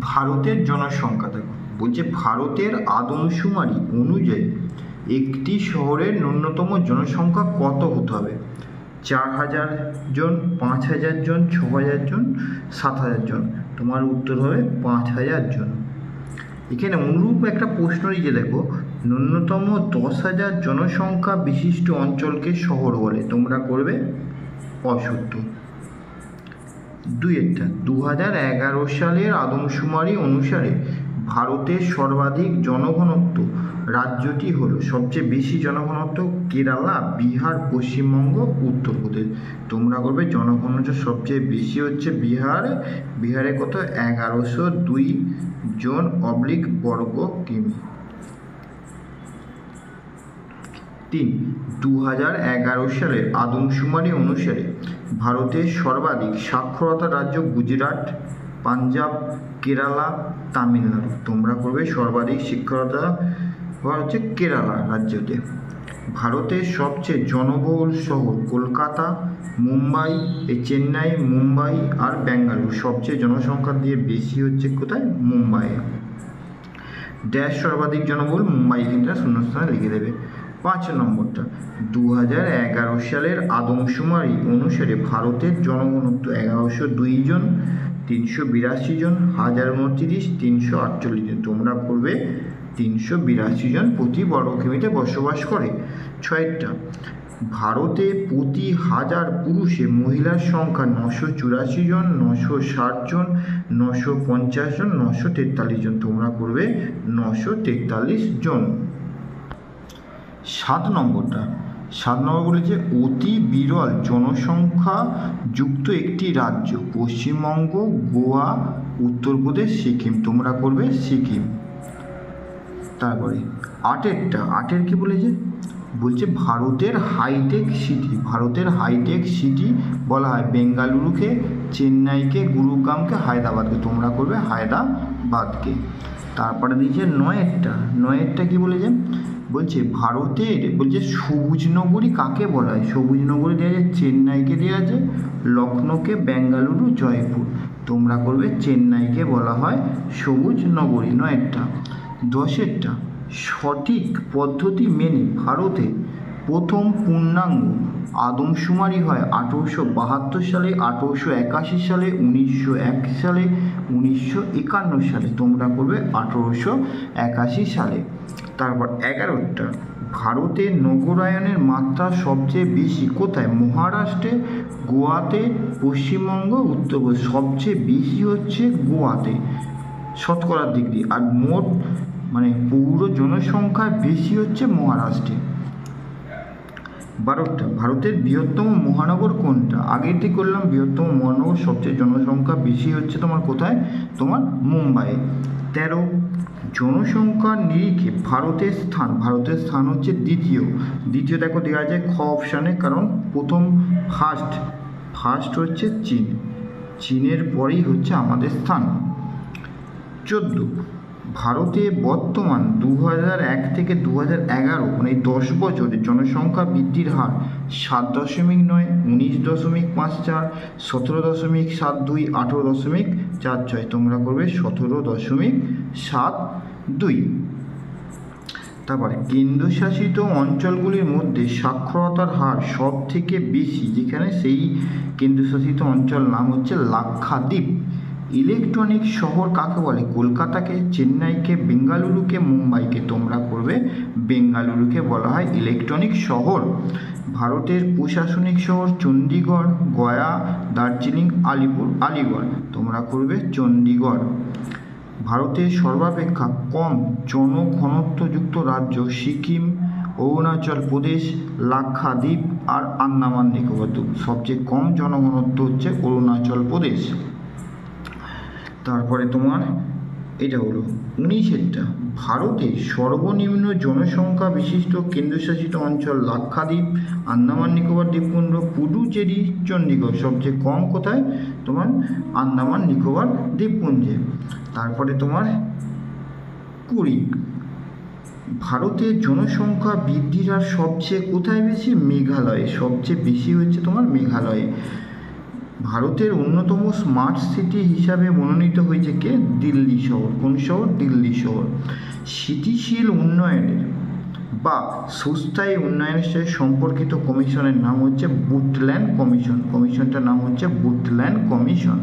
ভারতের জনসংখ্যা দেখো। বলছে ভারতের আদমশুমারি অনুযায়ী একটি শহরের ন্যূনতম জনসংখ্যা কত হতে হবে? চার হাজার জন, পাঁচ হাজার জন, ছ হাজার জন, সাত হাজার জন। তোমার উত্তর হবে পাঁচ হাজার জন। এখানে অনুরূপ একটা প্রশ্ন নিচে দেখো, ন্যূনতম দশ হাজার জনসংখ্যা বিশিষ্ট অঞ্চলকে শহর বলে। তোমরা করবে অসত্য দুই একটা। দু এগারো সালের আদমশুমারি অনুসারে ভারতের সর্বাধিক জনঘনত্ব রাজ্যটি হলো সবচেয়ে বেশি জনঘনত্ব কেরালা, বিহার, পশ্চিমবঙ্গ, উত্তরপ্রদেশ। তোমরা করবে জনঘনত্ব সবচেয়ে বেশি হচ্ছে বিহারে। বিহারে কত? এগারোশো দুই জন অবলিক বর্গ কিমি। তিন দু হাজার এগারো সালের আদমশুমারি অনুসারে ভারতের সর্বাধিক সাক্ষরতা রাজ্য গুজরাট, পাঞ্জাব, কেরালা, তামিলনাড়ু। তোমরা করবে সর্বাধিক শিক্ষরতা হচ্ছে কেরালা রাজ্যতে। ভারতের সবচেয়ে জনবহুল শহর কলকাতা, মুম্বাই এই চেন্নাই, মুম্বাই আর বেঙ্গালুরু। সবচেয়ে জনসংখ্যা দিয়ে বেশি হচ্ছে কোথায়? মুম্বাইয়ে। ড্যাশ সর্বাধিক জনবহুল মুম্বাই। এখানটা শূন্যস্থানে লিখে দেবে। পাঁচ নম্বরটা। দু হাজার এগারো সালের আদমশুমারি অনুসারে ভারতের জনঘনত্ব এগারোশো দুই জন, তিনশো বিরাশি জন, হাজার উনত্রিশ, তিনশো আটচল্লিশ জন। তোমরা করবে তিনশো বিরাশি জন প্রতি বর্গ কিমিতে বসবাস করে। ছয়টা, ভারতে প্রতি হাজার পুরুষে মহিলার সংখ্যা নশো চুরাশি জন, নশো ষাট জন, নশো পঞ্চাশ জন, নশো তেতাল্লিশ জন। তোমরা করবে নশো তেতাল্লিশ জন। সাত নম্বরটা। সাত নম্বর বলেছে অতি বিরল জনসংখ্যা যুক্ত একটি রাজ্য, পশ্চিমবঙ্গ, গোয়া, উত্তরপ্রদেশ, সিকিম। তোমরা করবে সিকিম। তারপরে আটেরটা। আটের কি বলেছে বলছে ভারতের হাইটেক সিটি ভারতের হাইটেক সিটি বলা হয় বেঙ্গালুরুকে, চেন্নাইকে, গুরুগ্রামকে, হায়দ্রাবাদকে। তোমরা করবে হায়দ্রাবাদকে। তারপরে দিয়েছে নয়েরটা। নয়েরটা কি বলেছে বলছে, ভারতের, বলছে সবুজ নগরী কাকে বলা হয়? সবুজ নগরী দেওয়া যায় চেন্নাইকে দেওয়া আছে লখনৌকে বেঙ্গালুরু, জয়পুর। তোমরা করবে চেন্নাইকে বলা হয় সবুজ নগরী নয়েরটা দশেরটা, সঠিক পদ্ধতি মেনে ভারতে প্রথম পূর্ণাঙ্গ আদমশুমারি হয় আঠেরোশো বাহাত্তর সালে, আঠেরোশো একাশি সালে, উনিশশো এক সালে, উনিশশো একান্ন সালে, তোমরা করবে আঠেরোশো একাশি সালে। তারপর এগারোটা ভারতে নগরায়নের মাত্রা সবচেয়ে বেশি কোথায়? মহারাষ্ট্রে, গোয়াতে, পশ্চিমবঙ্গ, উত্তরপ্রদেশ। সবচেয়ে বেশি হচ্ছে গোয়াতে, শতকরার দিক দিয়ে আর মোট মানে পৌর জনসংখ্যা বেশি হচ্ছে মহারাষ্ট্রে। বারোটা। ভারতের বৃহত্তম মহানগর কোনটা? আগেরটি করলাম, বৃহত্তম মহানগর, সবচেয়ে জনসংখ্যা বেশি হচ্ছে তোমার কোথায়? তোমার মুম্বাই তেরো জনসংখ্যার নিরিখে ভারতের স্থান। ভারতের স্থান হচ্ছে দ্বিতীয়। দ্বিতীয় দেখো দেওয়া যায় খ অপশানে কারণ প্রথম ফার্স্ট ফার্স্ট হচ্ছে চীন। চীনের পরেই হচ্ছে আমাদের স্থান। চোদ্দ ভারতে বর্তমান দু হাজার এক থেকে দু হাজার এগারো মানে দশ বছরে জনসংখ্যা বৃদ্ধির হার সাত দশমিক নয়, উনিশ দশমিক পাঁচ চার, সতেরো দশমিক সাত দুই, আঠেরো দশমিক চার ছয়, তোমরা করবে সতেরো দশমিক সাত দুই। তারপরে কেন্দ্রশাসিত অঞ্চলগুলির মধ্যে সাক্ষরতার হার সব থেকে বেশি, যেখানে সেই কেন্দ্রশাসিত অঞ্চল নাম হচ্ছে লাক্ষাদ্বীপ। ইলেকট্রনিক শহর কাকে বলে? কলকাতাকে, চেন্নাইকে, বেঙ্গালুরুকে, মুম্বাইকে। তোমরা করবে বেঙ্গালুরুকে বলা হয় ইলেকট্রনিক শহর। ভারতের প্রশাসনিক শহর চণ্ডীগড় গয়া, দার্জিলিং, আলিপুর, আলিগড়। তোমরা করবে চণ্ডীগড় ভারতের সর্বাপেক্ষা কম জনঘনত্বযুক্ত রাজ্য সিকিম, অরুণাচল প্রদেশ, লাক্ষাদ্বীপ আর আন্দামান নিকোবর। দ্বীপ সবচেয়ে কম জনঘনত্ব হচ্ছে অরুণাচল প্রদেশ। তারপরে তোমার এটা হলো উনিশেরটা ভারতের সর্বনিম্ন জনসংখ্যা বিশিষ্ট কেন্দ্রশাসিত অঞ্চল লাক্ষাদ্বীপ, আন্দামান নিকোবর দ্বীপপুঞ্জ, পুডুচেরি চণ্ডীগড় সবচেয়ে কম কোথায়? তোমার আন্দামান নিকোবর দ্বীপপুঞ্জে। তারপরে তোমার কুড়ি। ভারতের জনসংখ্যা বৃদ্ধির হার সবচেয়ে কোথায় বেশি? মেঘালয়ে। সবচেয়ে বেশি হচ্ছে তোমার মেঘালয়ে। ভারতের অন্যতম স্মার্ট সিটি হিসাবে মনোনীত হয়েছে কে? দিল্লি শহর। কোন শহর? দিল্লি শহর। স্থিতিশীল উন্নয়নের বা সুস্থায়ী উন্নয়নের সাথে সম্পর্কিত কমিশনের নাম হচ্ছে বুটল্যান্ড কমিশন কমিশনটার নাম হচ্ছে বুটল্যান্ড কমিশন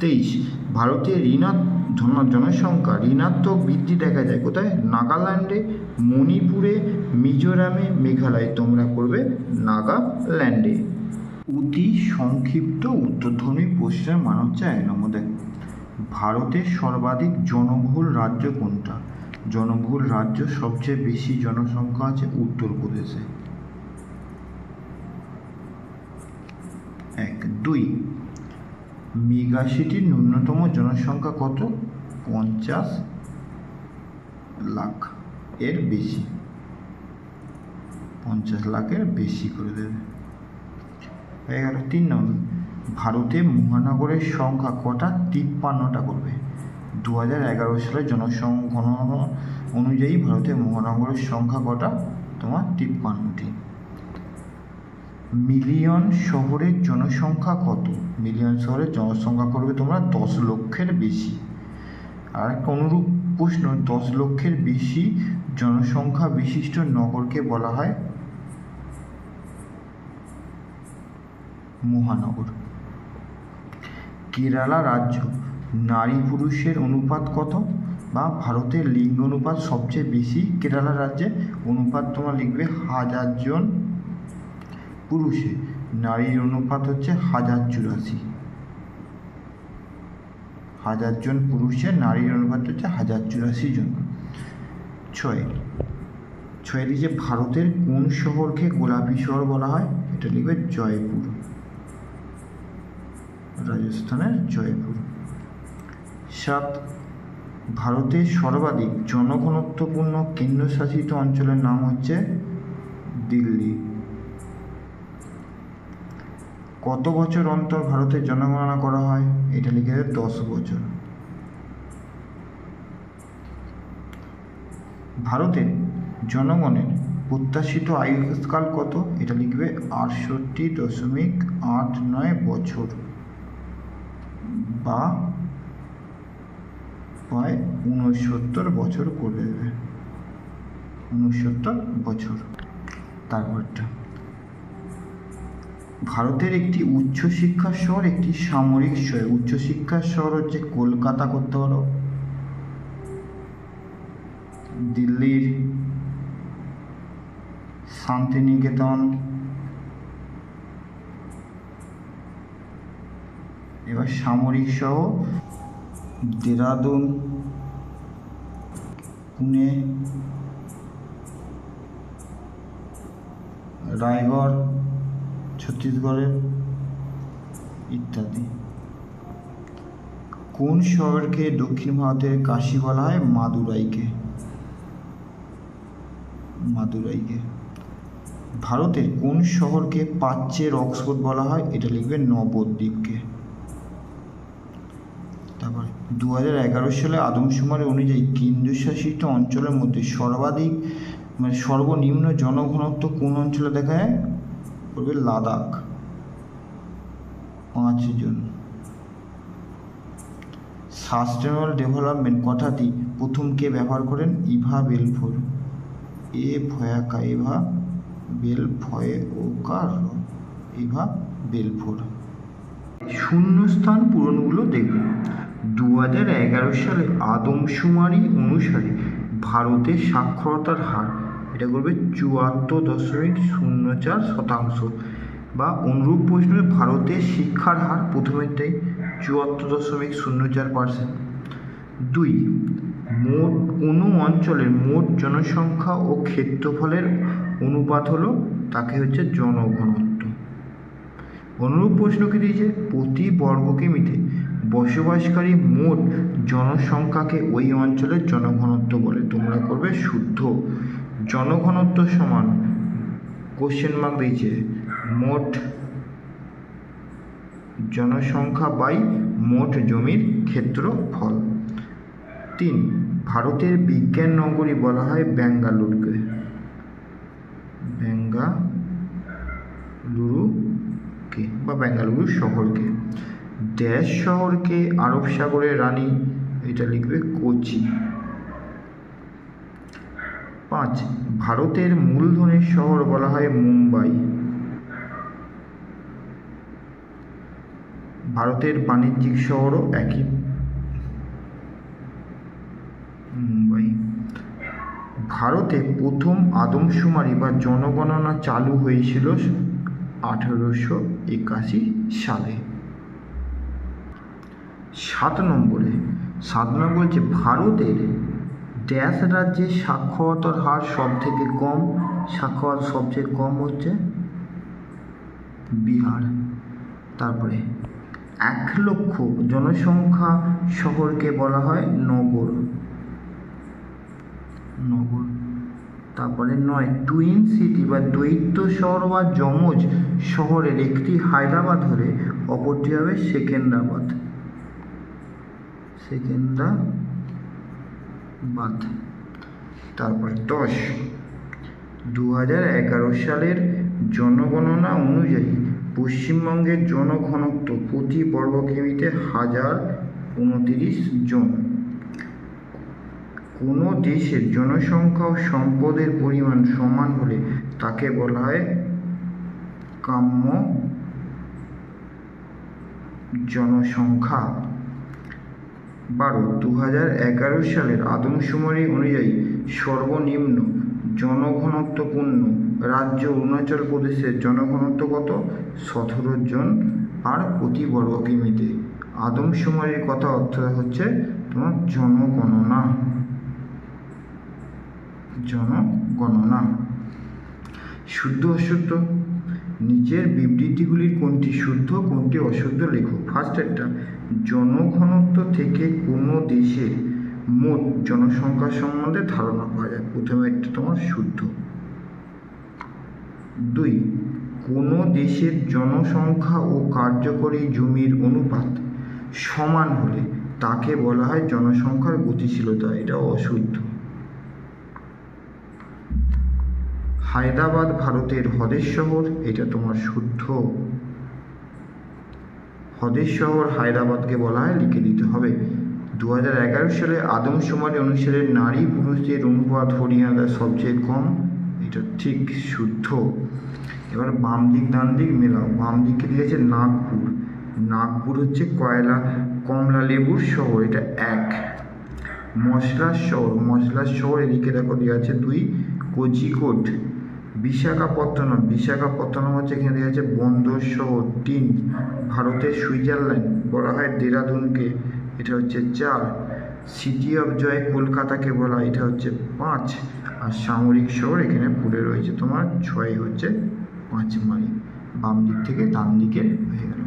তেইশ ভারতের ঋণাত জন- জনসংখ্যা, ঋণাত্মক বৃদ্ধি দেখা যায়। কোথায়? নাগাল্যান্ডে, মণিপুরে, মিজোরামে, মেঘালয়। তোমরা করবে নাগাল্যান্ডে। অতি সংক্ষিপ্ত উত্তরধ্বনি প্রশ্নের মান হচ্ছে এক নম্বর ভারতের সর্বাধিক জনবহুল রাজ্য কোনটা? জনবহুল রাজ্য সবচেয়ে বেশি জনসংখ্যা আছে উত্তরপ্রদেশে। এক। দুই। মেগা সিটির ন্যূনতম জনসংখ্যা কত? পঞ্চাশ লাখ এর বেশি। পঞ্চাশ লাখের বেশি করে দেবে। গেল তিন নম্বর ভারতে মহানগরের সংখ্যা কটা? তিপ্পান্নটা করবে। দু হাজার এগারো সালের জনসংখ্যা অনুযায়ী ভারতে মহানগরের সংখ্যা কটা? তোমার তিপ্পান্নটি। মিলিয়ন শহরের জনসংখ্যা কত? মিলিয়ন শহরের জনসংখ্যা করবে তোমরা দশ লক্ষের বেশি। আর একটা অনুরূপ প্রশ্ন, দশ লক্ষের বেশি জনসংখ্যা বিশিষ্ট নগরকে বলা হয় মহানগর। কেরালা রাজ্য নারী পুরুষের অনুপাত কত বা ভারতের লিঙ্গ অনুপাত সবচেয়ে বেশি? কেরালা রাজ্যে অনুপাত তোমরা লিখবে হাজার জন পুরুষে। নারীর অনুপাত হচ্ছে হাজার চুরাশি। হাজার জন পুরুষে নারীর অনুপাত হচ্ছে হাজার চুরাশি জন। ছয়। ছয় দিকে ভারতের কোন শহরকে গোলাপি শহর বলা হয়? এটা লিখবে জয়পুর। রাজস্থানের জয়পুর। সাত, ভারতের সর্বাধিক জনঘনত্বপূর্ণ কেন্দ্রশাসিত অঞ্চলের নাম হচ্ছে দিল্লি। কত বছর অন্তর ভারতের জনগণনা করা হয়? এটা লিখে দশ বছর। ভারতের জনগণের প্রত্যাশিত আয়ুষ্কাল কত? এটা লিখবে আটষট্টি দশমিক আট নয় বছর। বা প্রায় উনসত্তর বছর করে দেবে উনসত্তর বছর। তারপরটা। ভারতের একটি উচ্চশিক্ষার শহর, একটি সামরিক শহর। উচ্চশিক্ষার শহর হচ্ছে কলকাতা করতে পারো। দিল্লির শান্তিনিকেতন এবার সামরিক শহর দেরাদুন, পুনে, রায়গড় ছত্তিশগড়ের ইত্যাদি। কোন শহরকে দক্ষিণ ভারতের কাশী বলা হয়? মাদুরাইকে। মাদুরাইকে। ভারতের কোন শহরকে প্রাচ্যের অক্সফোর্ড বলা হয়? এটা লিখবে নবদ্বীপকে। দু হাজার এগারো সালে আদমশুমারি অনুযায়ী কেন্দ্রশাসিত অঞ্চলের মধ্যে সর্বাধিক মানে সর্বনিম্ন জনঘনত্ব কোন অঞ্চলে দেখা যায়? করবে লাদাখ। পাঁচ জন। সাস্টেনেবল ডেভেলপমেন্ট কথাটি প্রথম কে ব্যবহার করেন? Eva Balfour. এ ভয়াকা এভা বেল ভয়ে ওকার ইভা বেলফোর। শূন্যস্থান পূরণগুলো দেখব দু হাজার এগারো সালে আদমশুমারি অনুসারে ভারতের সাক্ষরতার হার, এটা করবে চুয়াত্তর দশমিক শূন্য চার শতাংশ বা অনুরূপ প্রশ্নে ভারতের শিক্ষার হার প্রথমেরটাই চুয়াত্তর দশমিক শূন্য চার পার্সেন্ট দুই, মোট কোনো অঞ্চলের মোট জনসংখ্যা ও ক্ষেত্রফলের অনুপাত হলো, তাকে হচ্ছে জনঘনত্ব। অনুরূপ প্রশ্ন কি দিয়েছে প্রতি বর্গ কিমিতে বসবাসকারী মোট জনসংখ্যাকে ওই অঞ্চলের জনঘনত্ব বলে। তোমরা করবে শুদ্ধ। জনঘনত্ব সমান কোশ্চেন মার্ক দিয়েছে, মোট জনসংখ্যা বাই মোট জমির ক্ষেত্রফল। তিন, ভারতের বিজ্ঞান নগরী বলা হয় বেঙ্গালুরুকে বেঙ্গালুরুকে বা বেঙ্গালুরু শহরকে। ড্যাশ শহরকে আরব সাগরের রানী, এটা লিখবে কোচি। পাঁচ, ভারতের মূলধনের শহর বলা হয় মুম্বাই। ভারতের বাণিজ্যিক শহরও একই। মুম্বাই। ভারতে প্রথম আদমশুমারি বা জনগণনা চালু হয়েছিল আঠেরোশো একাশি সালে। সাত নম্বরে। সাত নম্বর বলছে, ভারতের ড্যাশ রাজ্যে সাক্ষরতার হার সব থেকে কম। সাক্ষরতা সবচেয়ে কম হচ্ছে বিহার। তারপরে, এক লক্ষ জনসংখ্যা শহরকে বলা হয় নগর। নগর। তারপরে, নয়, টুইন সিটি বা দ্বৈত শহর বা যমজ শহরের একটি হায়দ্রাবাদ হলে অপরটি হবে সেকেন্দ্রাবাদ। সেকেন্দ্রাবাদ তারপরে দশ। দু হাজার এগারো সালের জনগণনা অনুযায়ী পশ্চিমবঙ্গের জনঘনত্ব প্রতি বর্গ কিমিতে হাজার উনতিরিশ জন। কোনো দেশের জনসংখ্যা ও সম্পদের পরিমাণ সমান হলে তাকে বলা হয় কাম্য জনসংখ্যা। বারো দু হাজার এগারো সালের আদমশুমারি অনুযায়ী সর্বনিম্ন জনঘনত্বপূর্ণ রাজ্য অরুণাচল প্রদেশের জনঘনত্ব কত? সতেরো জন আর প্রতি বর্গ কিমিতে আদমশুমারির কথা অর্থ হচ্ছে তোমার জনগণনা। জনগণনা। শুদ্ধ অশুদ্ধ? নিচের বিবৃতিগুলির কোনটি শুদ্ধ, কোনটি অশুদ্ধ লেখো ফার্স্ট একটা, জনঘনত্ব থেকে কোনো দেশের মোট জনসংখ্যা সম্বন্ধে ধারণা পাওয়া যায়। প্রথমে একটা তোমার শুদ্ধ। দুই, কোনো দেশের জনসংখ্যা ও কার্যকরী জমির অনুপাত সমান হলে তাকে বলা হয় জনসংখ্যার গতিশীলতা। এটা অশুদ্ধ। হায়দ্রাবাদ ভারতের হ্রদের শহর, এটা তোমার শুদ্ধ। হ্রদের শহর হায়দ্রাবাদকে বলা হয় লিখে দিতে হবে। দু হাজার এগারো সালে আদমশুমারি অনুসারে নারী পুরুষদের অনুপাত হরিয়ানার সবচেয়ে কম, এটা ঠিক শুদ্ধ। এবার বাম দিক, ডান দিক মেলাও। বাম দিকে দিয়েছে নাগপুর। নাগপুর হচ্ছে কয়লা, কমলা লেবুর শহর, এটা এক। মশলার শহর মশলার শহর এদিকে দেখো, দেওয়া আছে দুই কোঝিকোড বিশাখাপত্তনম বিশাখাপত্তনম হচ্ছে এখানে দেখা যাচ্ছে বন্দর শহর তিন, ভারতের সুইজারল্যান্ড বলা হয় দেরাদুনকে, এটা হচ্ছে চার, সিটি অফ জয় কলকাতাকে বলা এটা হচ্ছে পাঁচ, আর সামরিক শহর এখানে পড়ে রয়েছে তোমার ছয় হচ্ছে পাঁচ মাইল বাম দিক থেকে ডান দিকে হয়ে গেল।